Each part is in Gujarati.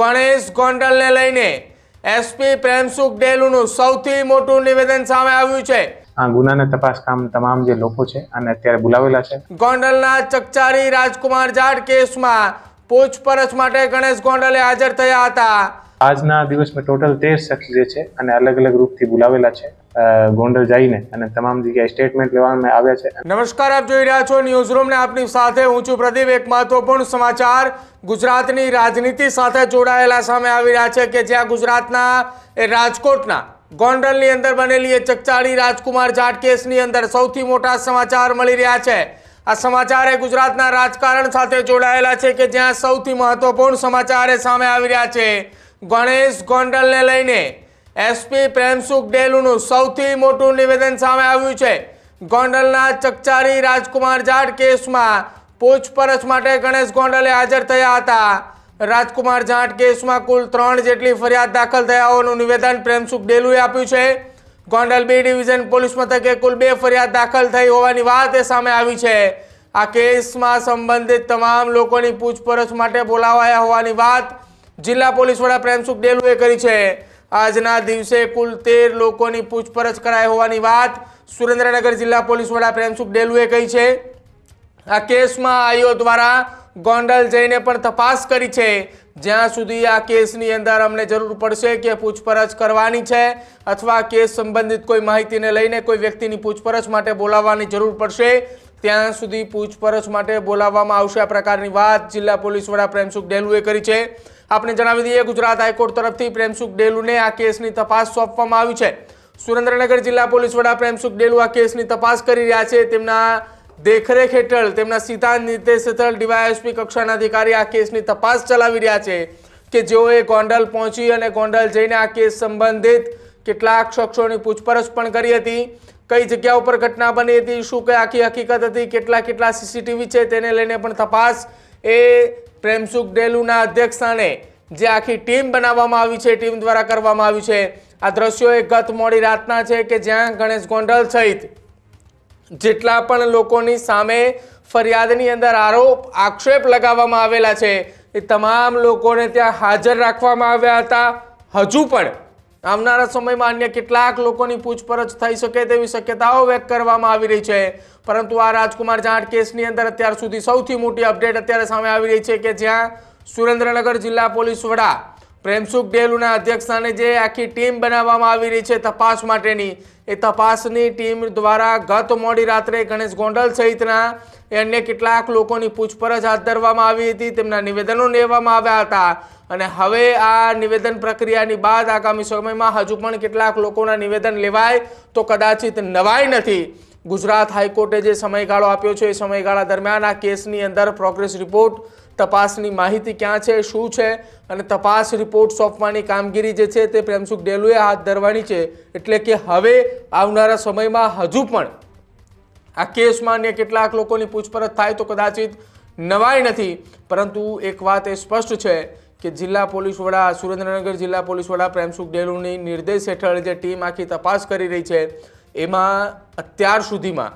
ગણેશ ગોંડલને લઈને એસપી પ્રેમસુખ ડેલુનું સૌથી મોટું નિવેદન સામે આવ્યું છે. આ ગુનાને તપાસ કામ તમામ જે લોકો છે અને અત્યારે બોલાવેલા છે. ગોંડલના ચકચારી રાજકુમાર જાટ કેસમાં પૂછપરછ માટે ગણેશ ગોંડલે હાજર થયા હતા. આજના દિવસમાં ટોટલ તેર શખ્સ જે છે અને અલગ અલગ રૂપથી બોલાવેલા છે. ગોંડલ જઈને અને તમામ જગ્યાએ સ્ટેટમેન્ટ લેવામાં આવ્યા છે. નમસ્કાર, આપ જોઈ રહ્યા છો ન્યૂઝ રૂમ ને આપની સાથે હું છું પ્રદીપ. એક મહત્વપૂર્ણ સમાચાર ગુજરાતની રાજનીતિ સાથે જોડાયેલા સામે આવી રહ્યા છે કે જ્યાં ગુજરાતના એ રાજકોટના ગોંડલની અંદર બનેલી એ ચકચાળી રાજકુમાર જાટ કેસની અંદર સૌથી મોટા સમાચાર મળી રહ્યા છે. આ સમાચાર એ ગુજરાતના રાજકારણ સાથે જોડાયેલા છે કે જ્યાં સૌથી મહત્વપૂર્ણ સમાચાર સામે આવી રહ્યા છે. ગણેશ ગોંડલને લઈને એસપી પ્રેમસુખ ડેલુનું સૌથી મોટું નિવેદન સામે આવ્યું છે. ગોંડલના ચકચારી રાજકુમાર જાટ કેસમાં પૂછપરછ માટે ગણેશ ગોંડલે હાજર થયા હતા. રાજકુમાર જાટ કેસમાં કુલ ત્રણ જેટલી ફરિયાદ દાખલ થયા હોવાનું નિવેદન પ્રેમસુખ ડેલુએ આપ્યું છે. ગોંડલ બી ડિવિઝન પોલીસ મથકે કુલ બે ફરિયાદ દાખલ થઈ હોવાની વાત એ સામે આવી છે. આ કેસમાં સંબંધિત તમામ લોકોની પૂછપરછ માટે બોલાવાયા હોવાની વાત જિલ્લા પોલીસ વડા પ્રેમસુખ ડેલુએ કરી છે. આજના દિવસે કુલ તેર લોકોની પૂછપરછ કરાઈ હોવાની વાત સુરેન્દ્રનગર જિલ્લા પોલીસ વડા પ્રેમસુખ ડેલુએ કહી છે. આ કેસમાં આઈઓ દ્વારા ગોંડલ જઈને પણ તપાસ કરી છે. જ્યાં સુધી આ કેસની અંદર અમને જરૂર પડશે કે પૂછપરછ કરવાની છે અથવા કેસ સંબંધિત કોઈ માહિતીને લઈને કોઈ વ્યક્તિની પૂછપરછ માટે બોલાવવાની જરૂર પડશે, ત્યાં સુધી પૂછપરછ માટે બોલાવવામાં આવશે આ પ્રકારની વાત જિલ્લા પોલીસ વડા પ્રેમસુખ ડેલુએ કરી છે. આપણે જણાવી દઈએ, ગુજરાત હાઈકોર્ટ તરફથી પ્રેમસુખ ડેલુને આ કેસની તપાસ સોંપવામાં આવી છે. સુરેન્દ્રનગર જિલ્લા પોલીસ વડા પ્રેમસુખ ડેલુ આ કેસની તપાસ કરી રહ્યા છે. તેમના દેખરેખ હેઠળ, તેમના સીધા નિર્દેશ હેઠળ ડીવાયએસપી કક્ષાના અધિકારી આ કેસની તપાસ ચલાવી રહ્યા છે કે જેઓએ ગોંડલ પહોંચી અને ગોંડલ જઈને આ કેસ સંબંધિત કેટલાક શખ્સોની પૂછપરછ પણ કરી હતી. કઈ જગ્યા ઉપર ઘટના બની હતી, શું કઈ આખી હકીકત હતી કેટલા કેટલા સીસીટીવી છે, તેને લઈને પણ તપાસ એ પ્રેમસુખ ડેલુના અધ્યક્ષસ્થાને જે આખી ટીમ બનાવવામાં આવી છે, ટીમ દ્વારા કરવામાં આવી છે. આ દ્રશ્યો એ ગત મોડી રાતના છે કે જ્યાં ગણેશ ગોંડલ સહિત જેટલા પણ લોકોની સામે ફરિયાદની અંદર આરોપ, આક્ષેપ લગાવવામાં આવેલા છે, એ તમામ લોકોને ત્યાં હાજર રાખવામાં આવ્યા હતા. હજુ પણ આવનારા સમયમાં અન્ય કેટલાક લોકોની પૂછપરછ થઈ શકે તેવી શક્યતાઓ વ્યક્ત કરવામાં આવી રહી છે. પરંતુ આ રાજકુમાર જાટ કેસની અંદર અત્યાર સુધી સૌથી મોટી અપડેટ અત્યારે સામે આવી રહી છે કે જ્યાં સુરેન્દ્રનગર જિલ્લા પોલીસ વડા પ્રેમસુખ ડેલુના અધ્યક્ષસ્થાને જે આખી ટીમ બનાવવામાં આવી રહી છે તપાસ માટેની, એ તપાસની ટીમ દ્વારા ગત મોડી રાત્રે ગણેશ ગોંડલ સહિતના અન્ય કેટલાક લોકોની પૂછપરછ હાથ ધરવામાં આવી હતી, તેમના નિવેદનો લેવામાં આવ્યા હતા. અને હવે આ નિવેદન પ્રક્રિયાની બાદ આગામી સમયમાં હજુ પણ કેટલાક લોકોના નિવેદન લેવાય તો કદાચિત નવાઈ નથી. ગુજરાત હાઈકોર્ટે જે સમયગાળો આપ્યો છે, એ સમયગાળા દરમિયાન આ કેસની અંદર પ્રોગ્રેસ રિપોર્ટ તપાસની માહિતી ક્યાં છે, શું છે અને તપાસ રિપોર્ટ સોંપવાની કામગીરી જે છે તે પ્રેમસુખ ડેલુએ હાથ ધરવાની છે. એટલે કે હવે આવનારા સમયમાં હજુ પણ આ કેસમાં અન્ય કેટલાક લોકોની પૂછપરછ થાય તો કદાચિત નવાઈ નથી. પરંતુ એક વાત એ સ્પષ્ટ છે કે જિલ્લા પોલીસ વડા, સુરેન્દ્રનગર જિલ્લા પોલીસ વડા પ્રેમસુખ ડેલુની નિર્દેશ હેઠળ જે ટીમ આખી તપાસ કરી રહી છે એમાં અત્યાર સુધીમાં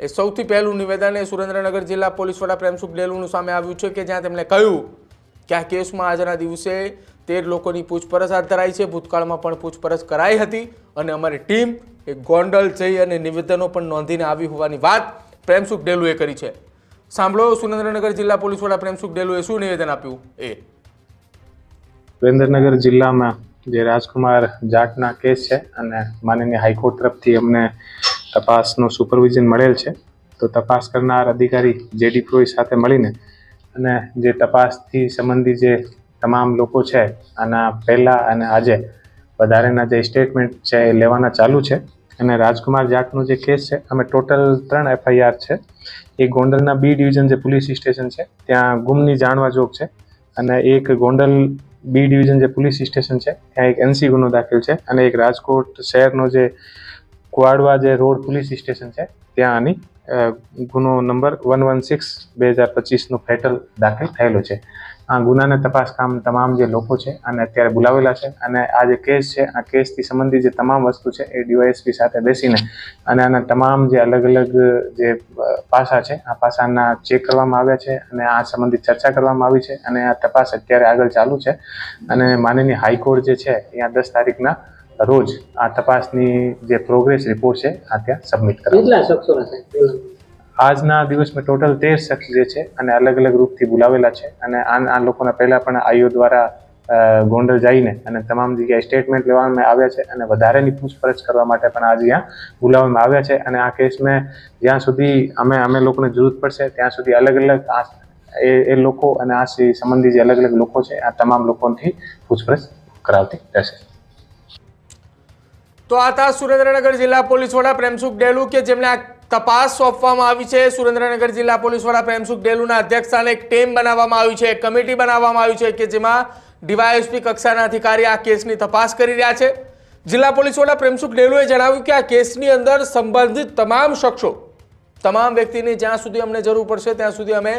એ સૌથી પહેલું નિવેદન એ સુરેન્દ્રનગર જિલ્લા પોલીસ વડા પ્રેમસુખ ડેલુનું સામે આવ્યું છે કે જ્યાં તેમણે કહ્યું કે આ કેસમાં આજના દિવસે તેર લોકોની પૂછપરછ હાથ ધરાઈ છે. ભૂતકાળમાં પણ પૂછપરછ કરાઈ હતી અને અમારી ટીમ એ ગોંડલ જઈ અને નિવેદનો પણ નોંધીને આવી હોવાની વાત પ્રેમસુખ ડેલુએ કરી છે. સાંભળો, સુરેન્દ્રનગર જિલ્લા પોલીસ વડા પ્રેમસુખ ડેલુએ શું નિવેદન આપ્યું? એ. સુરેન્દ્રનગર જિલ્લામાં જે રાજકુમાર જાટના કેસ છે અને માનનીય હાઈકોર્ટ તરફથી અમને તપાસનું સુપરવિઝન મળેલ છે. તો તપાસ કરનાર અધિકારી જેડી પ્રોઈ સાથે મળીને અને જે તપાસથી સંબંધી જે તમામ લોકો છે, આના પહેલાં અને આજે વધારેના જે સ્ટેટમેન્ટ છે એ લેવાના ચાલુ છે. અને રાજકુમાર જાટનો જે કેસ છે, અમે ટોટલ ત્રણ એફઆઈઆર છે. એ ગોંડલના બી ડિવિઝન જે પોલીસ સ્ટેશન છે, ત્યાં ગુમની જાણવા જોગ છે. અને એક ગોંડલ બી ડિવિઝન જે પોલીસ સ્ટેશન છે, ત્યાં એક એનસી ગુનો દાખલ છે અને એક રાજકોટ શહેરનો જે કુવાડવા જે રોડ પોલીસ સ્ટેશન છે, ત્યાં આની ગુનો નંબર વન વન સિક્સ બે હજાર પચીસનો ફેટલ દાખલ થયેલો છે. આ ગુનાને તપાસ કામ તમામ જે લોકો છે અને અત્યારે બોલાવેલા છે અને આ જે કેસ છે, આ કેસથી સંબંધિત જે તમામ વસ્તુ છે એ ડીવાયએસપી સાથે બેસીને અને આના તમામ જે અલગ અલગ જે પાસા છે, આ પાસાના ચેક કરવામાં આવ્યા છે અને આ સંબંધિત ચર્ચા કરવામાં આવી છે અને આ તપાસ અત્યારે આગળ ચાલુ છે. અને માનનીય હાઈકોર્ટ જે છે અહીંયા દસ તારીખના રોજ આ તપાસની જે પ્રોગ્રેસ રિપોર્ટ છે, આ ત્યાં સબમિટ કરવા કેટલા સાહેબ આજના દિવસમાં ટોટલ તેર શખ્સ જે છે અને અલગ અલગ રૂપથી બોલાવેલા છે અને આ આ લોકોના પહેલાં પણ આઈઓ દ્વારા ગોંડલ જઈને અને તમામ જગ્યાએ સ્ટેટમેન્ટ લેવામાં આવ્યા છે અને વધારેની પૂછપરછ કરવા માટે પણ આજે અહીંયા બોલાવવામાં આવ્યા છે અને આ કેસમાં જ્યાં સુધી અમે અમે લોકોને જરૂર પડશે, ત્યાં સુધી અલગ અલગ આ, એ એ લોકો અને આ સંબંધી જે અલગ અલગ લોકો છે, આ તમામ લોકોથી પૂછપરછ કરાવતી રહેશે. તો આ હતા સુરેન્દ્રનગર જિલ્લા પોલીસ વડા પ્રેમસુખ ડેલુ કે જેમને આ તપાસ સોંપવામાં આવી છે. સુરેન્દ્રનગર જિલ્લા પોલીસ વડા પ્રેમસુખ ડેલુના અધ્યક્ષસ્થાને એક ટીમ બનાવવામાં આવી છે. એક કમિટી બનાવવામાં આવી છે કે જેમાં ડીવાયએસપી કક્ષાના અધિકારી આ કેસની તપાસ કરી રહ્યા છે. જિલ્લા પોલીસ વડા પ્રેમસુખ ડેલુએ જણાવ્યું કે આ કેસની અંદર સંબંધિત તમામ શખ્સો, તમામ વ્યક્તિની જ્યાં સુધી અમને જરૂર પડશે ત્યાં સુધી અમે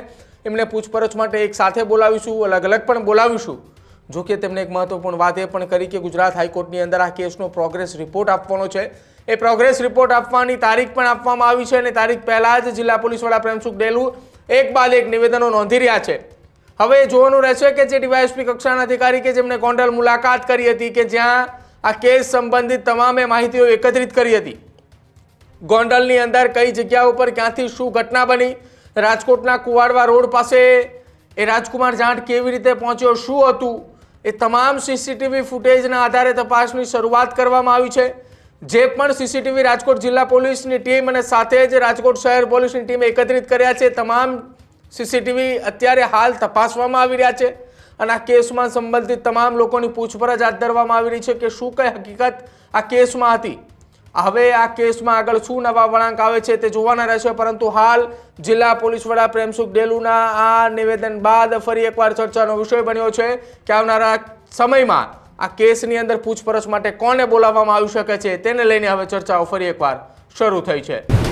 એમને પૂછપરછ માટે એક સાથે બોલાવીશું અલગ અલગ પણ બોલાવીશું. જો કે તેમણે એક મહત્વપૂર્ણ વાત એ પણ કરી કે ગુજરાત હાઈકોર્ટની અંદર આ કેસનો પ્રોગ્રેસ રિપોર્ટ આપવાનો છે. એ પ્રોગ્રેસ રિપોર્ટ આપવાની તારીખ પણ આપવામાં આવી છે અને તારીખ પહેલાં જ જિલ્લા પોલીસ વડા પ્રેમસુખ ડેલુ એક બાદ એક નિવેદનો નોંધી રહ્યા છે. હવે જોવાનું રહેશે કે જે ડીવાયએસપી કક્ષાના અધિકારી કે જેમણે ગોંડલ મુલાકાત કરી હતી કે જ્યાં આ કેસ સંબંધિત તમામે માહિતીઓ એકત્રિત કરી હતી. ગોંડલની અંદર કઈ જગ્યા ઉપર ક્યાંથી શું ઘટના બની, રાજકોટના કુવાડવા રોડ પાસે એ રાજકુમાર જાટ કેવી રીતે પહોંચ્યો, શું હતું, એ તમામ સીસીટીવી ફૂટેજના આધારે તપાસની શરૂઆત કરવામાં આવી છે. જે પણ સીસીટીવી રાજકોટ જિલ્લા પોલીસની ટીમ અને સાથે જ રાજકોટ શહેર પોલીસની ટીમ એકત્રિત કર્યા છે, તમામ સીસીટીવી અત્યારે હાલ તપાસવામાં આવી રહ્યા છે અને આ કેસમાં સંબંધિત તમામ લોકોની પૂછપરછ હાથ ધરવામાં આવી રહી છે કે શું કઈ હકીકત આ કેસમાં હતી. હવે આ કેસમાં આગળ શું નવા વળાંક આવે છે તે જોવાના રહેશે, પરંતુ હાલ જિલ્લા પોલીસ વડા પ્રેમસુખ ડેલુના આ નિવેદન બાદ ફરી એકવાર ચર્ચાનો વિષય બન્યો છે કે આવનારા સમયમાં આ કેસની અંદર પૂછપરછ માટે કોને બોલાવવામાં આવી શકે છે તેને લઈને હવે ચર્ચાઓ ફરી એકવાર શરૂ થઈ છે.